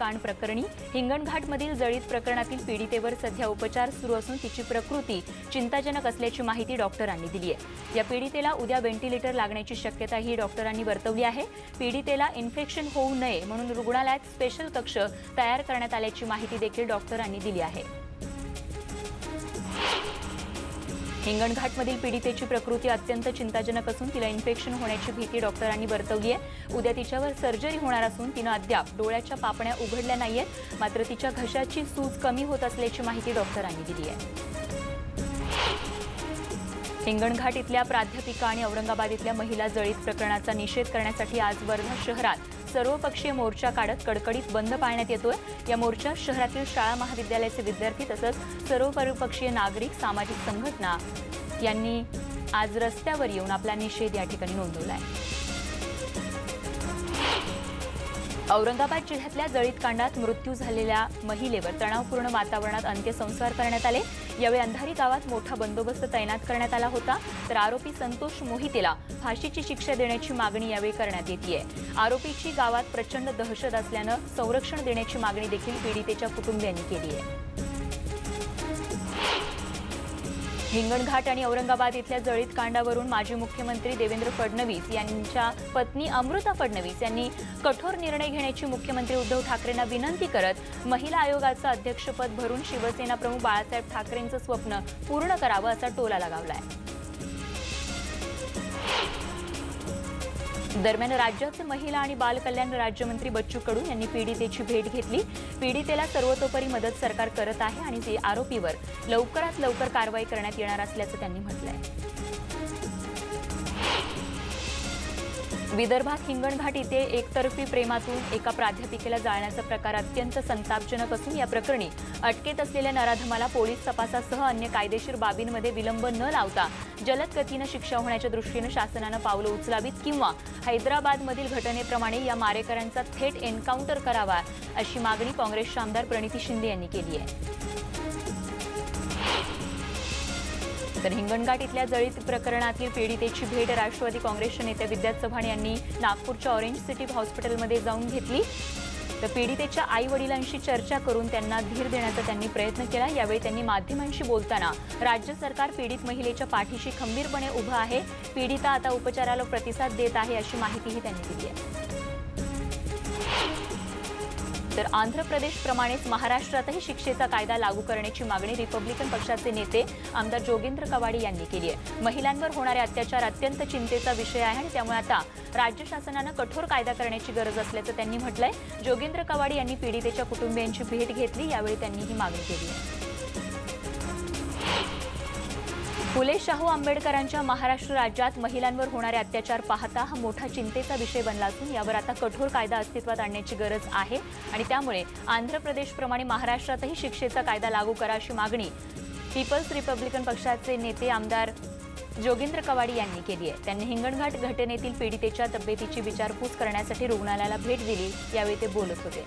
हत्याकांड प्रकरणी हिंगणघाटमधील जळीत प्रकरणातील पीडितेवर सध्या उपचार सुरू असून तिची प्रकृती चिंताजनक असल्याची माहिती डॉक्टरांनी दिली आहे. या पीडितेला उद्या व्हेंटिलेटर लागण्याची शक्यताही डॉक्टरांनी वर्तवली आहे. पीडितेला इन्फेक्शन होऊ नये म्हणून रुग्णालयात स्पेशल कक्ष तयार करण्यात आल्याची माहिती देखील डॉक्टरांनी दिली आहे. हिंगणघाटमधील पीडितेची प्रकृती अत्यंत चिंताजनक असून तिला इन्फेक्शन होण्याची भीती डॉक्टरांनी वर्तवली आहे. उद्या तिच्यावर सर्जरी होणार असून तिनं अद्याप डोळ्याच्या पापण्या उघडल्या नाहीयेत. मात्र तिच्या घशाची सूज कमी होत असल्याची माहिती डॉक्टरांनी दिली आहे. हिंगणघाट इथल्या प्राध्यापिका आणि औरंगाबाद इथल्या महिला जळीत प्रकरणाचा निषेध करण्यासाठी आज वर्धा शहरात सर्वपक्षीय मोर्चा काढत कडकडीत बंद पाळण्यात येतोय. या मोर्चात शहरातील शाळा महाविद्यालयाचे विद्यार्थी तसंच सर्वपक्षीय नागरिक सामाजिक संघटना यांनी आज रस्त्यावर येऊन आपला निषेध या ठिकाणी नोंदवला आहे औरंगाबाद जिल्ह्यातल्या जळीतकांडात मृत्यू झालेल्या महिलेवर तणावपूर्ण वातावरणात अंत्यसंस्कार करण्यात आले. यावेळी अंधारी गावात मोठा बंदोबस्त तैनात करण्यात आला होता. तर आरोपी संतोष मोहितेला फाशीची शिक्षा देण्याची मागणी यावेळी करण्यात येते आरोपीची गावात प्रचंड दहशत असल्यानं संरक्षण देण्याची मागणी देखील पीडितेच्या कुटुंबियांनी केली आहे हिंगणघाट आणि औरंगाबाद इथल्या जळीत कांडावरून माजी मुख्यमंत्री देवेंद्र फडणवीस यांच्या पत्नी अमृता फडणवीस यांनी कठोर निर्णय घेण्याची मुख्यमंत्री उद्धव ठाकरेंना विनंती करत महिला आयोगाचं अध्यक्षपद भरून शिवसेना प्रमुख बाळासाहेब ठाकरेंचं स्वप्न पूर्ण करावं असा टोला लगावलाय. दरम्यान राज्याचे महिला आणि बाल कल्याण राज्यमंत्री बच्चू कडू यांनी पीडितेची भेट घेतली. पीडितेला सर्वतोपरी मदत सरकार करत आहे आणि ते आरोपीवर लवकरात लवकर कारवाई करण्यात येणार असल्याचं त्यांनी म्हटलंय. विदर्भात हिंगणघाट इथे एकतर्फी प्रेमातून एका प्राध्यापिकेला जाळण्याचा प्रकार अत्यंत संतापजनक असून या प्रकरणी अटकेत असलेल्या नराधमाला पोलीस तपासासह अन्य कायदेशीर बाबींमध्ये विलंब न लावता जलद गतीनं शिक्षा होण्याच्या दृष्टीनं शासनानं पावलं उचलावीत किंवा हैदराबादमधील घटनेप्रमाणे या मारेकऱ्यांचा थेट एन्काउंटर करावा अशी मागणी काँग्रेसच्या आमदार प्रणिती शिंदे यांनी केली आहे. तर हिंगणघाट इथल्या जळीत प्रकरणातील पीडितेची भेट राष्ट्रवादी काँग्रेसचे नेते विद्यात चव्हाण यांनी नागपूरच्या ऑरेंज सिटी हॉस्पिटलमध्ये जाऊन घेतली. तर पीडितेच्या आई वडिलांशी चर्चा करून त्यांना धीर देण्याचा त्यांनी प्रयत्न केला. यावेळी त्यांनी माध्यमांशी बोलताना राज्य सरकार पीडित महिलेच्या पाठीशी खंबीरपणे उभं आहे. पीडिता आता उपचाराला प्रतिसाद देत आहे अशी माहितीही त्यांनी दिली आहे. तर आंध्र प्रदेशप्रमाणेच महाराष्ट्रातही शिक्षेचा कायदा लागू करण्याची मागणी रिपब्लिकन पक्षाचे नेते आमदार जोगेंद्र कवाडी यांनी केली आहे. महिलांवर होणारे अत्याचार अत्यंत चिंतेचा विषय आहे आणि त्यामुळे आता राज्य शासनानं कठोर कायदा करण्याची गरज असल्याचं त्यांनी म्हटलंय. जोगेंद्र कवाडी यांनी पीडितेच्या कुटुंबियांची भेट घेतली यावेळी त्यांनी ही मागणी केली आहे. फुले शाहू आंबेडकरांच्या महाराष्ट्र राज्यात महिलांवर होणारे अत्याचार पाहता हा मोठा चिंतेचा विषय बनला असून यावर आता कठोर कायदा अस्तित्वात आणण्याची गरज आहे आणि त्यामुळे आंध्र प्रदेशप्रमाणे महाराष्ट्रातही शिक्षेचा कायदा लागू करा अशी मागणी पीपल्स रिपब्लिकन पक्षाचे नेते आमदार जोगेंद्र कवाडी यांनी केली आहे. त्यांनी हिंगणघाट घटनेतील पीडितेच्या तब्येतीची विचारपूस करण्यासाठी रुग्णालयाला भेट दिली यावेळी ते बोलत होते.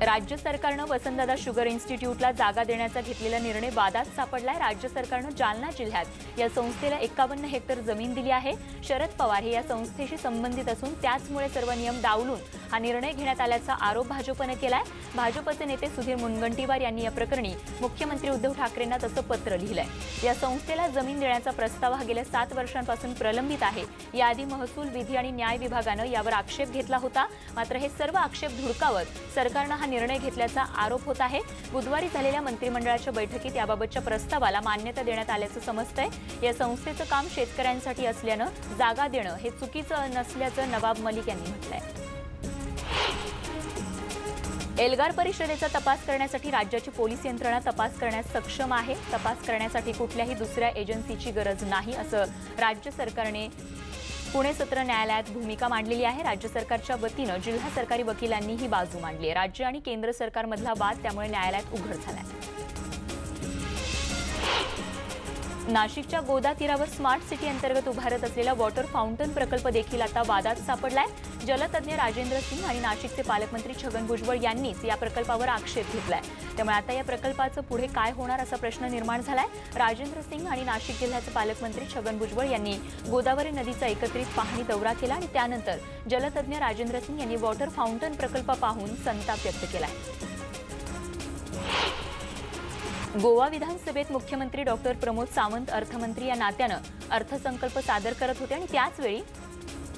राज्य सरकारनं वसंतदादा शुगर इन्स्टिट्यूटला जागा देण्याचा घेतलेला निर्णय वादात सापडलाय. राज्य सरकारनं जालना जिल्ह्यात या संस्थेला एकावन्न हेक्टर जमीन दिली आहे. शरद पवार हे या संस्थेशी संबंधित असून त्याचमुळे सर्व नियम डावलून हा निर्णय घेण्यात आल्याचा आरोप भाजपनं केलाय. भाजपचे नेते सुधीर मुनगंटीवार यांनी या प्रकरणी मुख्यमंत्री उद्धव ठाकरेंना तसं पत्र लिहिलंय. या संस्थेला जमीन देण्याचा प्रस्ताव हा गेल्या सात वर्षांपासून प्रलंबित आहे. याआधी महसूल विधी आणि न्याय विभागानं यावर आक्षेप घेतला होता. मात्र हे सर्व आक्षेप धुडकावत सरकारनं हा निर्णय घेतल्याचा आरोप होत आहे. बुधवारी झालेल्या मंत्रिमंडळाच्या बैठकीत याबाबतच्या प्रस्तावाला मान्यता देण्यात आल्याचं समजतंय. या संस्थेचं काम शेतकऱ्यांसाठी असल्यानं जागा देणं हे चुकीचं नसल्याचं नवाब मलिक यांनी म्हटलंय. एल्गार परिषदेचा तपास करण्यासाठी राज्याची पोलीस यंत्रणा तपास करण्यास सक्षम आहे. तपास करण्यासाठी कुठल्याही दुसऱ्या एजन्सीची गरज नाही असं राज्य सरकारने पुणे सत्र न्यायालयात भूमिका मांडलेली आहे. राज्य सरकारच्या वतीनं जिल्हा सरकारी वकिलांनी ही बाजू मांडली आहे. राज्य आणि केंद्र सरकारमधला वाद त्यामुळे न्यायालयात उघड झालाय. नाशिकच्या गोदा तीरावर स्मार्ट सिटी अंतर्गत उभारत असलेला वॉटर फाउंटन प्रकल्प देखील आता वादात सापडलाय. जलतज्ञ राजेंद्र सिंग आणि नाशिकचे पालकमंत्री छगन भुजबळ यांनीच या प्रकल्पावर आक्षेप घेतलाय. त्यामुळे आता या प्रकल्पाचं पुढे काय होणार असा प्रश्न निर्माण झालाय. राजेंद्र सिंग आणि नाशिक जिल्ह्याचे पालकमंत्री छगन भुजबळ यांनी गोदावरी नदीचा एकत्रित पाहणी दौरा केला आणि त्यानंतर जलतज्ञ राजेंद्र सिंग यांनी वॉटर फाउंटन प्रकल्प पाहून संताप व्यक्त केलाय. गोवा विधानसभेत मुख्यमंत्री डॉक्टर प्रमोद सावंत अर्थमंत्री या नात्यानं अर्थसंकल्प सादर करत होते आणि त्याचवेळी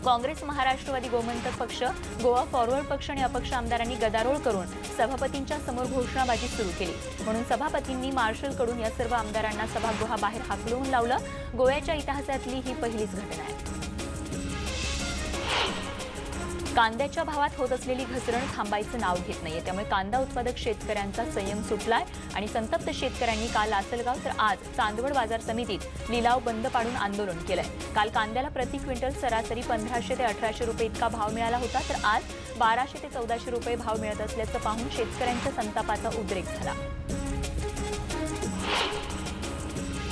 काँग्रेस महाराष्ट्रवादी गोमंतक पक्ष गोवा फॉरवर्ड पक्ष आणि अपक्ष आमदारांनी गदारोळ करून सभापतींच्या समोर घोषणाबाजी सुरू केली. म्हणून सभापतींनी मार्शलकडून या सर्व आमदारांना सभागृहाबाहेर हाकलवून लावलं. गोव्याच्या इतिहासातली ही पहिलीच घटना आहे. कांद्याच्या भावात होत असलेली घसरण थांबायचं नाव घेत नाहीये. त्यामुळे कांदा उत्पादक शेतकऱ्यांचा संयम सुटलाय आणि संतप्त शेतकऱ्यांनी काल लासलगाव तर आज चांदवड बाजार समितीत लिलाव बंद पाडून आंदोलन केलंय. काल कांद्याला प्रति क्विंटल सरासरी पंधराशे ते अठराशे रुपये इतका भाव मिळाला होता तर आज बाराशे ते चौदाशे रुपये भाव मिळत असल्याचं पाहून शेतकऱ्यांच्या संतापाचा उद्रेक झाला.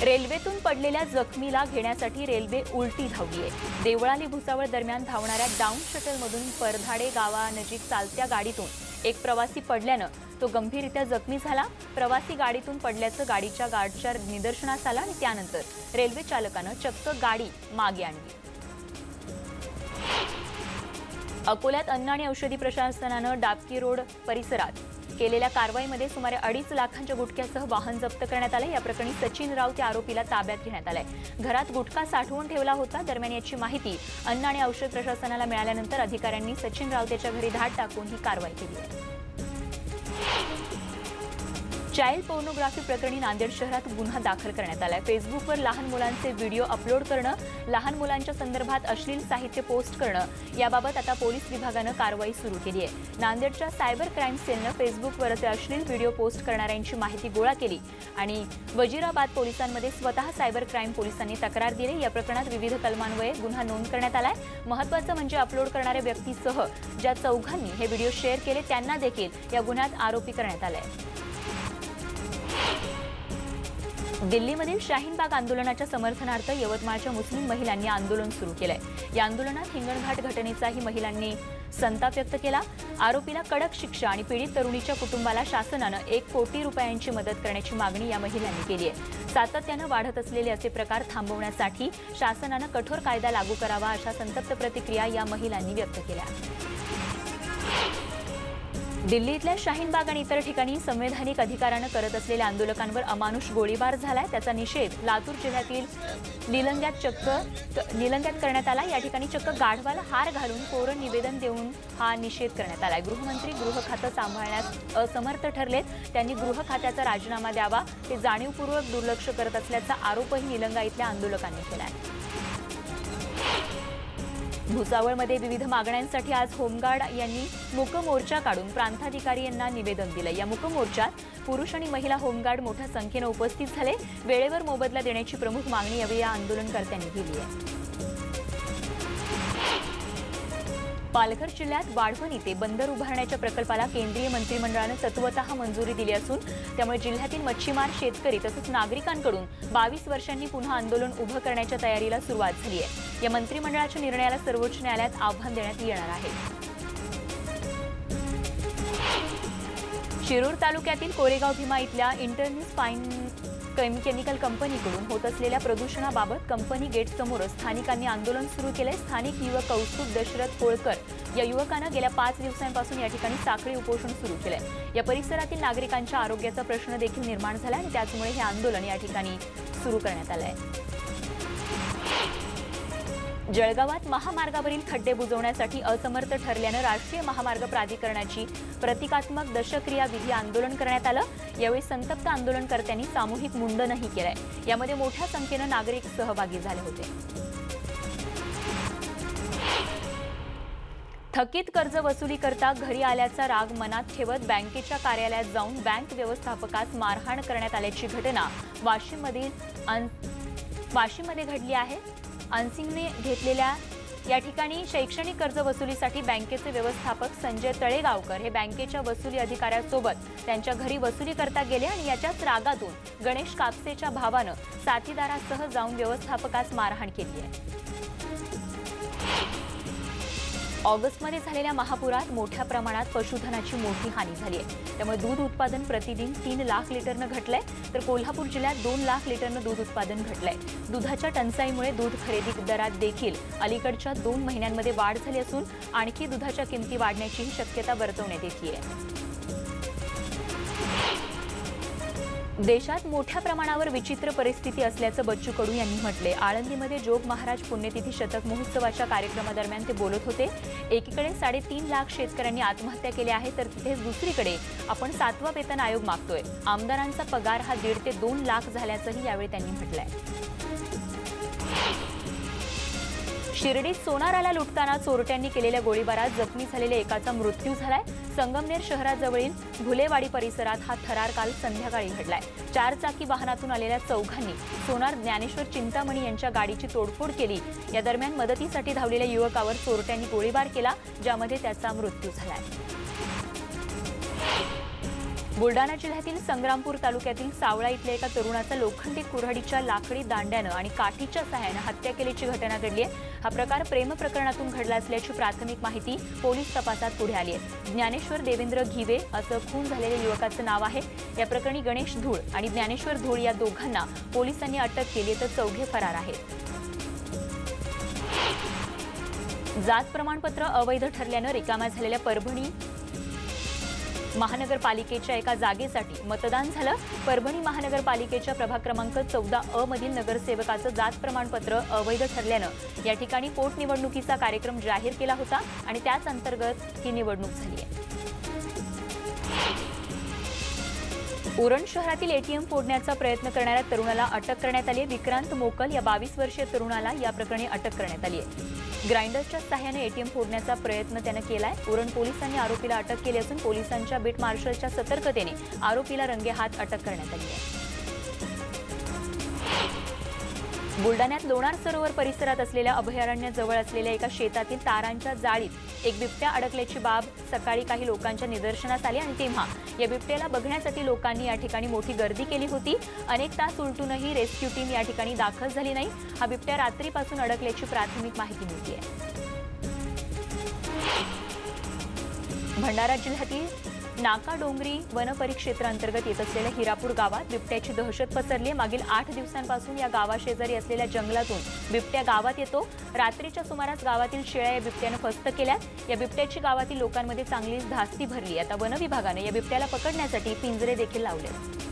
रेल्वेतून पडलेल्या जखमीला घेण्यासाठी रेल्वे उलटी धावली आहे देवळाली भुसावळ दरम्यान धावणाऱ्या डाऊन शटलमधून परधाडे गावानजीक चालत्या गाडीतून एक प्रवासी पडल्यानं तो गंभीररित्या जखमी झाला. प्रवासी गाडीतून पडल्याचं गाडीच्या गार्डच्या निदर्शनास आलं आणि त्यानंतर रेल्वे चालकानं चक्क गाडी मागे आणली. अकोल्यात अन्न आणि औषधी प्रशासनानं डाबकी रोड परिसरात केलेल्या कारवाईमध्ये सुमारे अडीच लाखांच्या गुटख्यासह वाहन जप्त करण्यात आलं या प्रकरणी सचिन राऊत या आरोपीला ताब्यात घेण्यात आलाय. घरात गुटखा साठवून ठेवला होता. दरम्यान याची माहिती अन्न आणि औषध प्रशासनाला मिळाल्यानंतर अधिकाऱ्यांनी सचिन राऊत याच्या घरी धाड टाकून ही कारवाई केली आहे. चाइल्ड पोर्नोग्राफी प्रकरणी नांदेड शहरात गुन्हा दाखल करण्यात आलाय. फेसबुकवर लहान मुलांचे व्हिडिओ अपलोड करणं लहान मुलांच्या संदर्भात अश्लील साहित्य पोस्ट करणं याबाबत आता पोलीस विभागानं कारवाई सुरू केली आहे. नांदेडच्या सायबर क्राईम सेलनं फेसबुकवर असे अश्लील व्हिडिओ पोस्ट करणाऱ्यांची माहिती गोळा केली आणि वजीराबाद पोलिसांमध्ये स्वतः सायबर क्राईम पोलिसांनी तक्रार दिली. या प्रकरणात विविध कलमान्वये गुन्हा नोंद करण्यात आलाय. महत्वाचं म्हणजे अपलोड करणाऱ्या व्यक्तीसह ज्या चौघांनी हे व्हिडिओ शेअर केले त्यांना देखील या गुन्ह्यात आरोपी करण्यात आलाय. दिल्लीमधील शाहीनबाग आंदोलनाच्या समर्थनार्थ यवतमाळच्या मुस्लिम महिलांनी आंदोलन सुरू केलंय. या आंदोलनात हिंगणघाट घटनेचाही महिलांनी संताप व्यक्त केला. आरोपीला कडक शिक्षा आणि पीडित तरुणीच्या कुटुंबाला शासनानं एक कोटी रुपयांची मदत करण्याची मागणी या महिलांनी केली आहे. सातत्यानं वाढत असलेले असे प्रकार थांबवण्यासाठी शासनानं कठोर कायदा लागू करावा अशा संतप्त प्रतिक्रिया या महिलांनी व्यक्त केल्या. दिल्लीतल्या शाहीनबाग आणि इतर ठिकाणी संवैधानिक अधिकारानं करत असलेल्या आंदोलकांवर अमानुष गोळीबार झालाय. त्याचा निषेध लातूर जिल्ह्यातील निलंग्यात चक्क निलंग्यात करण्यात आला. या ठिकाणी चक्क गाढवाला हार घालून कोरं निवेदन देऊन हा निषेध करण्यात आलाय. गृहमंत्री गृह खातं सांभाळण्यास असमर्थ ठरलेत. त्यांनी गृह खात्याचा राजीनामा द्यावा. ते जाणीवपूर्वक दुर्लक्ष करत असल्याचा आरोपही निलंगा इथल्या आंदोलकांनी केला आहे भुसावळमध्ये विविध मागण्यांसाठी आज होमगार्ड यांनी मूकमोर्चा काढून प्रांताधिकारी यांना निवेदन दिलं. या मूकमोर्चात पुरुष आणि महिला होमगार्ड मोठ्या संख्येनं उपस्थित झाले. वेळेवर मोबदला देण्याची प्रमुख मागणी यावेळी या आंदोलनकर्त्यांनी केली आहे. पालघर जिल्ह्यात वाढवण इथे बंदर उभारण्याच्या प्रकल्पाला केंद्रीय मंत्रिमंडळानं तत्वतः मंजुरी दिली असून त्यामुळे जिल्ह्यातील मच्छीमार शेतकरी तसंच नागरिकांकडून बावीस वर्षांनी पुन्हा आंदोलन उभं करण्याच्या तयारीला सुरुवात झाली आहे. या मंत्रिमंडळाच्या निर्णयाला सर्वोच्च न्यायालयात आव्हान देण्यात येणार आहे. शिरूर तालुक्यातील कोरेगाव भीमा इथल्या इंटरनेट फाईन केमिकल कंपनीकडून होत असलेल्या प्रदूषणाबाबत कंपनी गेटसमोरच स्थानिकांनी आंदोलन सुरू केले स्थानिक युवक कौस्तुभ दशरथ कोळकर या युवकानं गेल्या पाच दिवसांपासून या ठिकाणी साखळी उपोषण सुरू केलंय. या परिसरातील नागरिकांच्या आरोग्याचा प्रश्न देखील निर्माण झाला आणि त्याचमुळे हे आंदोलन या ठिकाणी सुरू करण्यात आलं आहे जळगावात महामार्गावरील खड्डे बुजवण्यासाठी असमर्थ ठरल्यानं राष्ट्रीय महामार्ग प्राधिकरणाची प्रतिकात्मक दशक्रिया विधी आंदोलन करण्यात आलं. यावेळी संतप्त आंदोलनकर्त्यांनी सामूहिक मुंडनही केलंय. यामध्ये मोठ्या संख्येनं नागरिक सहभागी झाले होते. थकीत कर्ज वसुली करता घरी आल्याचा राग मनात ठेवत बँकेच्या कार्यालयात जाऊन बँक व्यवस्थापकास मारहाण करण्यात आल्याची घटना वाशिममधील वाशिममध्ये घडली आहे. अनसिंगने घेतलेल्या या ठिकाणी शैक्षणिक कर्ज वसुलीसाठी बँकेचे व्यवस्थापक संजय तळेगावकर हे बँकेच्या वसुली अधिकाऱ्यासोबत त्यांच्या घरी वसुली करता गेले आणि याच्याच रागातून गणेश कापसेच्या भावानं साथीदारासह जाऊन व्यवस्थापकास मारहाण केली आहे. ऑगस्टमध्ये झालेल्या महापुरात मोठ्या प्रमाणात पशुधनाची मोठी हानी झाली आहे. त्यामुळे दूध उत्पादन प्रतिदिन तीन लाख लिटरनं घटलंय. तर कोल्हापूर जिल्ह्यात दोन लाख लिटरनं दूध उत्पादन घटलंय. दुधाच्या टंचाईमुळे दूध खरेदी दरात देखील अलीकडच्या दोन महिन्यांमध्ये वाढ झाली असून आणखी दुधाच्या किमती वाढण्याचीही शक्यता वर्तवण्यात येते देशात मोठ्या प्रमाणावर विचित्र परिस्थिती असल्याचं बच्चू कडू यांनी म्हटले आळंदीमध्ये जोग महाराज पुण्यतिथी शतक महोत्सवाच्या कार्यक्रमादरम्यान ते बोलत होते. एकीकडे साडेतीन लाख शेतकऱ्यांनी आत्महत्या केल्या आहे तर तिथे दुसरीकडे आपण सातवा वेतन आयोग मागतोय. आमदारांचा पगार हा दीड ते दोन लाख झाल्याचंही यावेळी त्यांनी म्हटलं आहे शिर्डीत सोनाराला लुटताना चोरट्यांनी केलेल्या गोळीबारात जखमी झालेल्या एकाचा मृत्यू झालाय. संगमनेर शहराजवळील भुलेवाडी परिसरात हा थरार काल संध्याकाळी घडलाय. चार चाकी वाहनातून आलेल्या चौघांनी सोनार ज्ञानेश्वर चिंतामणी यांच्या गाडीची तोडफोड केली. या दरम्यान मदतीसाठी धावलेल्या युवकावर चोरट्यांनी गोळीबार केला ज्यामध्ये त्याचा मृत्यू झालाय. बुलडाणा जिल्ह्यातील संग्रामपूर तालुक्यातील सावळा इथल्या एका तरुणाचा लोखंडी कुऱ्हाडीच्या लाकडी दांड्यानं आणि काठीच्या सहाय्यानं हत्या केल्याची घटना घडली आहे. हा प्रकार प्रेम प्रकरणातून घडला असल्याची प्राथमिक माहिती पोलीस तपासात पुढे आली आहे. ज्ञानेश्वर देवेंद्र घिवे असं खून झालेल्या युवकाचं नाव आहे. या प्रकरणी गणेश धूळ आणि ज्ञानेश्वर धूळ या दोघांना पोलिसांनी अटक केली तर चौघे फरार आहेत. जात प्रमाणपत्र अवैध ठरल्यानं रिकाम्या झालेल्या परभणी महानगरपालिकेच्या एका जागेसाठी मतदान झालं. परभणी महानगरपालिकेच्या प्रभाग क्रमांक चौदा अ मधील नगरसेवकाचं जात प्रमाणपत्र अवैध ठरल्यानं या ठिकाणी पोटनिवडणुकीचा कार्यक्रम जाहीर केला होता आणि त्याच अंतर्गत ही निवडणूक झाली आहे. उरण शहरातील एटीएम फोडण्याचा प्रयत्न करणाऱ्या तरुणाला अटक करण्यात आली आहे. विक्रांत मोकल या बावीस वर्षीय तरुणाला या प्रकरणी अटक करण्यात आली आहे. ग्राइंडरच्या सहाय्याने एटीएम फोडण्याचा प्रयत्न त्यानं केलाय. उरण पोलिसांनी आरोपीला अटक केली असून पोलिसांच्या बीट मार्शलच्या सतर्कतेने आरोपीला रंगेहात अटक करण्यात आली आहे. बुलडाण्यात लोणार सरोवर परिसरात असलेल्या अभयारण्याजवळ असलेल्या एका शेतातील तारांच्या जाळीत एक बिबट्या अडकल्याची बाब सकाळी काही लोकांच्या निदर्शनास आली आणि तेव्हा या बिबट्याला बघण्यासाठी लोकांनी या ठिकाणी मोठी गर्दी केली होती. अनेक तास उलटूनही रेस्क्यू टीम या ठिकाणी दाखल झाली नाही. हा बिबट्या रात्रीपासून अडकल्याची प्राथमिक माहिती मिळते भंडारा जिल्ह्यातील नाका डोंगरी वन परिक्षेत्रांतर्गत येत असलेल्या हिरापूर गावात बिबट्याची दहशत पसरली. मागील आठ दिवसांपासून या गावाशेजारी असलेल्या जंगलातून बिबट्या गावात येतो. रात्रीच्या सुमारास गावातील शेळ्या या बिबट्यानं फस्त केल्यात. या बिबट्याची गावातील लोकांमध्ये चांगलीच धास्ती भरली. आता वनविभागानं या बिबट्याला पकडण्यासाठी पिंजरे देखील लावले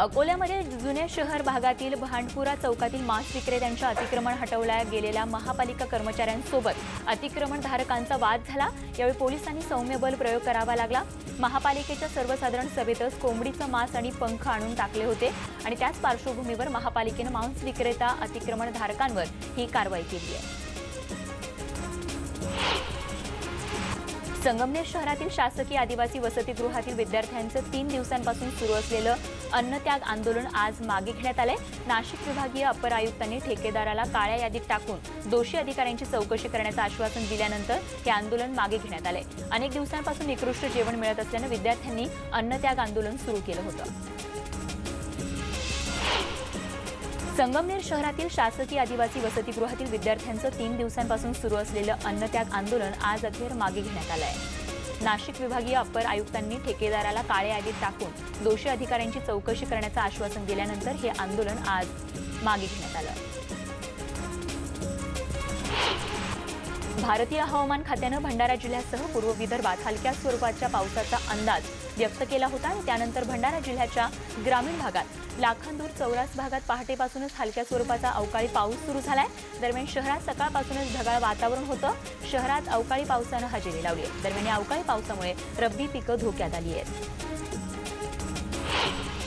अकोल्यामध्ये जुन्या शहर भागातील भांडपुरा चौकातील मांस विक्रेत्यांच्या अतिक्रमण हटवल्या गेलेल्या महापालिका कर्मचाऱ्यांसोबत अतिक्रमणधारकांचा वाद झाला. यावेळी पोलिसांनी सौम्य बल प्रयोग करावा लागला. महापालिकेच्या सर्वसाधारण सभेतच कोंबडीचं मांस आणि पंख आणून टाकले होते आणि त्याच पार्श्वभूमीवर महापालिकेनं मांस विक्रेता अतिक्रमणधारकांवर ही कारवाई केली आहे. संगमनेर शहरातील शासकीय आदिवासी वसतिगृहातील विद्यार्थ्यांचं तीन दिवसांपासून सुरू असलेलं अन्नत्याग आंदोलन आज मागे घेण्यात आलंय. नाशिक विभागीय अपर आयुक्तांनी ठेकेदाराला काळ्या यादीत टाकून दोषी अधिकाऱ्यांची चौकशी करण्याचं आश्वासन दिल्यानंतर हे आंदोलन मागे घेण्यात आले अनेक दिवसांपासून निकृष्ट जेवण मिळत असल्यानं विद्यार्थ्यांनी अन्नत्याग आंदोलन सुरू केलं होतं. संगमनेर शहरातील शासकीय आदिवासी वसतिगृहातील विद्यार्थ्यांचं तीन दिवसांपासून सुरू असलेलं अन्नत्याग आंदोलन आज अखेर मागे घेण्यात आलं आहे नाशिक विभागीय अप्पर आयुक्तांनी ठेकेदाराला काळ्या यादीत टाकून दोषी अधिकाऱ्यांची चौकशी करण्याचं आश्वासन दिल्यानंतर हे आंदोलन आज मागे घेण्यात आलं. भारतीय हवामान खात्यानं भंडारा जिल्ह्यासह पूर्व विदर्भात हलक्या स्वरूपाच्या पावसाचा अंदाज व्यक्त केला होता आणि त्यानंतर भंडारा जिल्ह्याच्या ग्रामीण भागात लाखांदूर चौरास भागात पहाटेपासूनच हलक्या स्वरूपाचा अवकाळी पाऊस सुरू झालाय. दरम्यान शहरात सकाळपासूनच ढगाळ वातावरण होतं. शहरात अवकाळी पावसानं हजेरी लावली आहे. दरम्यान या अवकाळी पावसामुळे रब्बी पिकं धोक्यात आली आहेत.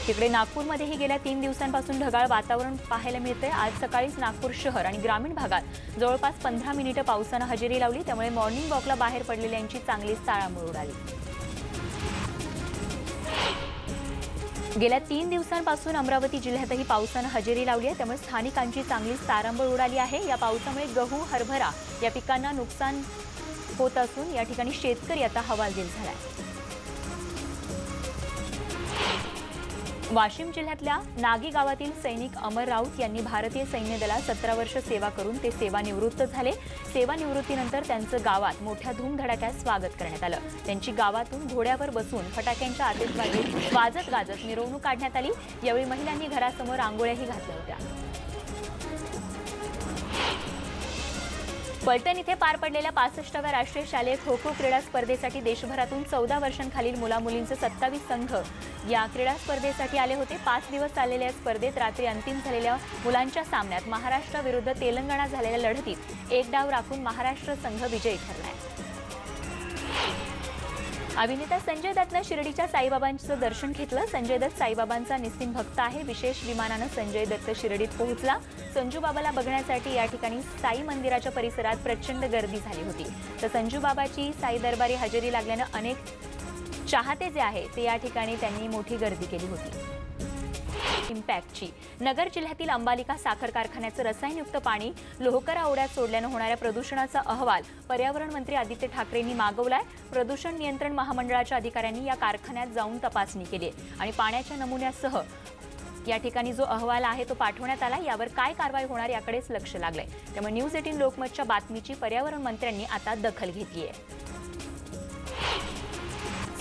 तिकडे नागपूरमध्येही गेल्या तीन दिवसांपासून ढगाळ वातावरण पाहायला मिळतंय. आज सकाळीच नागपूर शहर आणि ग्रामीण भागात जवळपास पंधरा मिनिटं पावसानं हजेरी लावली. त्यामुळे मॉर्निंग वॉकला बाहेर पडलेल्यांची चांगलीच ताळामोळ उडाली. गेल्या तीन दिवसांपासून अमरावती जिल्ह्यातही पावसानं हजेरी लावली आहे. त्यामुळे स्थानिकांची चांगलीच तारांबळ उडाली आहे. या पावसामुळे गहू हरभरा या पिकांना नुकसान होत असून या ठिकाणी शेतकरी आता हवालदिल आहे वाशिम जिल्ह्यातल्या नागी गावातील सैनिक अमर राऊत यांनी भारतीय सैन्य दलात सतरा वर्ष सेवा करून ते सेवानिवृत्त झाले. सेवानिवृत्तीनंतर त्यांचं गावात मोठ्या धूमधडाक्यात स्वागत करण्यात आलं. त्यांची गावातून घोड्यावर बसून फटाक्यांच्या आतिषबाजीत वाजत गाजत मिरवणूक काढण्यात आली. यावेळी महिलांनी घरासमोर रांगोळ्याही घातल्या होत्या. फलटण इथे पार पडलेल्या पासष्टाव्या राष्ट्रीय शालेय खो खो क्रीडा स्पर्धेसाठी देशभरातून चौदा वर्षांखालील मुलामुलींचे सत्तावीस संघ या क्रीडा स्पर्धेसाठी आले होते. पाच दिवस चाललेल्या या स्पर्धेत रात्री अंतिम झालेल्या मुलांच्या सामन्यात महाराष्ट्र विरुद्ध तेलंगणा झालेल्या लढतीत एक डाव राखून महाराष्ट्र संघ विजयी ठरलाय अभिनेता संजय दत्तनं शिर्डीच्या साईबाबांचं दर्शन घेतलं. संजय दत्त साईबाबांचा निस्सिम भक्त आहे. विशेष विमानानं संजय दत्त शिर्डीत पोहोचला. संजूबाबाला बघण्यासाठी या ठिकाणी साई मंदिराच्या परिसरात प्रचंड गर्दी झाली होती. तर संजूबाबाची साई दरबारी हजेरी लागल्यानं अनेक चाहते जे आहे ते या ठिकाणी त्यांनी मोठी गर्दी केली होती. इम्पॅक्टची नगर जिल्ह्यातील अंबालिका साखर कारखान्याचं रसायनयुक्त पाणी लोहकरा ओढ्यात सोडल्यानं होणाऱ्या प्रदूषणाचा अहवाल पर्यावरण मंत्री आदित्य ठाकरेंनी मागवलाय. प्रदूषण नियंत्रण महामंडळाच्या अधिकाऱ्यांनी या कारखान्यात जाऊन तपासणी केली आहे आणि पाण्याच्या नमुन्यासह या ठिकाणी जो अहवाल आहे तो पाठवण्यात आला यावर काय कारवाई होणार याकडेच लक्ष लागलंय. त्यामुळे न्यूज एटीन लोकमतच्या बातमीची पर्यावरण मंत्र्यांनी आता दखल घेतली आहे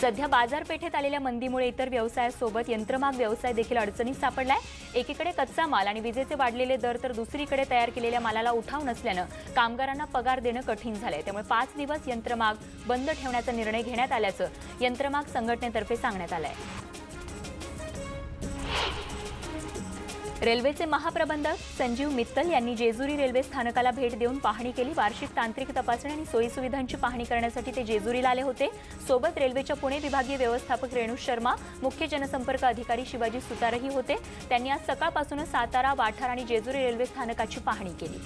सध्या बाजारपेठेत आलेल्या मंदीमुळे इतर व्यवसायासोबत यंत्रमाग व्यवसाय देखील अडचणीत सापडलाय. एकीकडे कच्चा माल आणि विजेचे वाढलेले दर तर दुसरीकडे तयार केलेल्या मालाला उठाव नसल्यानं कामगारांना पगार देणं कठीण झालंय. त्यामुळे पाच दिवस यंत्रमाग बंद ठेवण्याचा निर्णय घेण्यात आल्याचं यंत्रमाग संघटनेतर्फे सांगण्यात आलंय. रेल्वेचे महाप्रबंधक संजीव मित्तल यांनी जेजुरी रेल्वे स्थानकाला भेट देऊन पाहणी केली. वार्षिक तांत्रिक तपासणी आणि सोयीसुविधांची पाहणी करण्यासाठी ते जेजुरीला आले होते. सोबत रेल्वेच्या पुणे विभागीय व्यवस्थापक रेणू शर्मा मुख्य जनसंपर्क अधिकारी शिवाजी सुतारही होते. त्यांनी आज सकाळपासूनच सातारा वाठार आणि जेजुरी रेल्वे स्थानकाची पाहणी केली.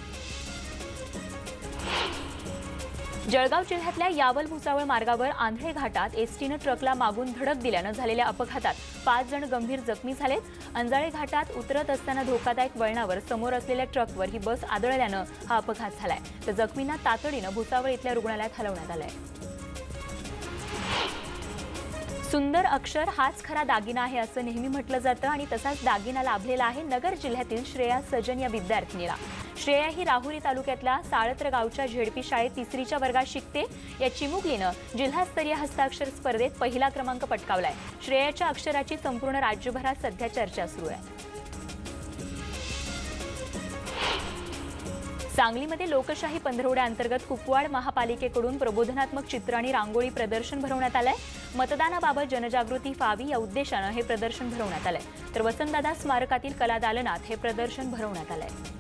जळगाव जिल्ह्यातल्या यावल भुसावळ मार्गावर आंधळे घाटात एसटीनं ट्रकला मागून धडक दिल्यानं झालेल्या अपघातात पाच जण गंभीर जखमी झालेत. अंजाळे घाटात उतरत असताना धोकादायक वळणावर समोर असलेल्या ट्रकवर ही बस आदळल्यानं हा अपघात झालाय. तर जखमींना तातडीनं भुसावळ इथल्या रुग्णालयात हलवण्यात आलंय. सुंदर अक्षर हाच खरा दागिना आहे असं नेहमी म्हटलं जातं आणि तसाच दागिना लाभलेला आहे नगर जिल्ह्यातील श्रेया सजन या विद्यार्थिनीला. श्रेया ही राहुरी तालुक्यातल्या साळत्र गावच्या झेडपी शाळेत तिसरीच्या वर्गात शिकते. या चिमुकलीनं जिल्हास्तरीय हस्ताक्षर स्पर्धेत पहिला क्रमांक पटकावलाय. श्रेयाच्या अक्षराची संपूर्ण राज्यभरात सध्या चर्चा सुरू आहे. सांगलीमध्ये लोकशाही पंधरवड्याअंतर्गत कुपवाड महापालिकेकडून प्रबोधनात्मक चित्र आणि रांगोळी प्रदर्शन भरवण्यात आलंय. मतदानाबाबत जनजागृती व्हावी या उद्देशानं हे प्रदर्शन भरवण्यात आलंय. तर वसंतदादा स्मारकातील कला दालनात हे प्रदर्शन भरवण्यात आलंय.